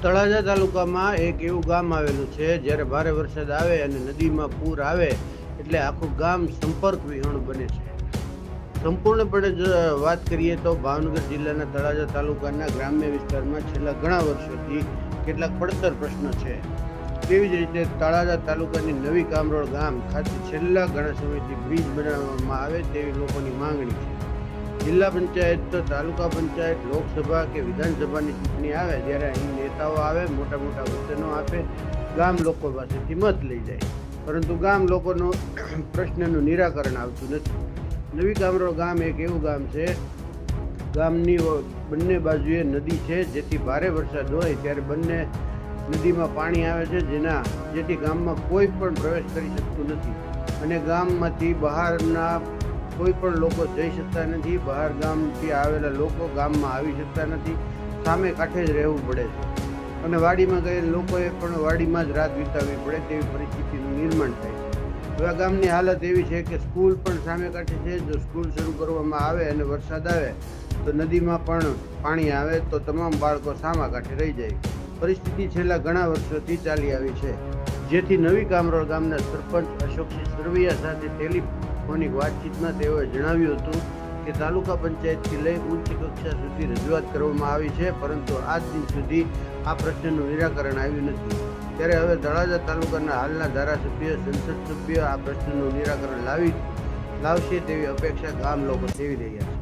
તળાજા તાલુકામાં એક એવું ગામ આવેલું છે જ્યારે ભારે વરસાદ આવે અને નદીમાં પૂર આવે એટલે આખું ગામ સંપર્ક વિહોણ બને છે. સંપૂર્ણપણે જો વાત કરીએ તો ભાવનગર જિલ્લાના તળાજા તાલુકાના ગ્રામ્ય વિસ્તારમાં છેલ્લા ઘણા વર્ષોથી કેટલાક પડતર પ્રશ્નો છે. તેવી જ રીતે તળાજા તાલુકાની નવી કામરોળ ગામ ખાતે છેલ્લા ઘણા સમયથી બ્રિજ બનાવવામાં આવે તેવી લોકોની માંગણી છે. જિલ્લા પંચાયત તો તાલુકા પંચાયત, લોકસભા કે વિધાનસભાની ચૂંટણી આવે ત્યારે અહીં નેતાઓ આવે, મોટા મોટા વચનો આપે, ગામ લોકો પાસેથી મત લઈ જાય. પરંતુ ગામ લોકોનો પ્રશ્નનું નિરાકરણ આવતું નથી. નવી ગામરો ગામ એક એવું ગામ છે, ગામની બંને બાજુએ નદી છે, જેથી ભારે વરસાદ હોય, ત્યારે બંને નદીમાં પાણી આવે છે, જેના, જેથી ગામમાં કોઈ પણ પ્રવેશ કરી શકતું નથી. અને ગામમાંથી બહારના કોઈ પણ લોકો જઈ શકતા નથી, બહાર ગામથી આવેલા લોકો ગામમાં આવી શકતા નથી, સામે કાંઠે જ રહેવું પડે છે. અને વાડીમાં ગયેલ લોકોએ પણ વાડીમાં જ રાત વિતાવવી પડે તેવી પરિસ્થિતિનું નિર્માણ થાય છે. એવા ગામની હાલત એવી છે કે સ્કૂલ પણ સામે કાંઠે છે. જો સ્કૂલ શરૂ કરવામાં આવે અને વરસાદ આવે, તો નદીમાં પણ પાણી આવે, તો તમામ બાળકો સામા કાંઠે રહી જાય. પરિસ્થિતિ છેલ્લા ઘણા વર્ષોથી ચાલી આવી છે. જેથી નવી કામરોળ ગામના સરપંચ અશોકસિંહ સરવૈયા સાથે ટેલિફોનિક વાતચીતમાં તેઓએ જણાવ્યું હતું કે તાલુકા પંચાયતથી લઈ ઉચ્ચ કક્ષા સુધી રજૂઆત કરવામાં આવી છે, પરંતુ આજ દિન સુધી આ પ્રશ્નનું નિરાકરણ આવ્યું નથી. ત્યારે હવે તળાજા તાલુકાના હાલના ધારાસભ્ય, સંસદ સભ્ય આ પ્રશ્નનું નિરાકરણ લાવી, લાવશે તેવી અપેક્ષા ગામ લોકો સેવી રહ્યા છે.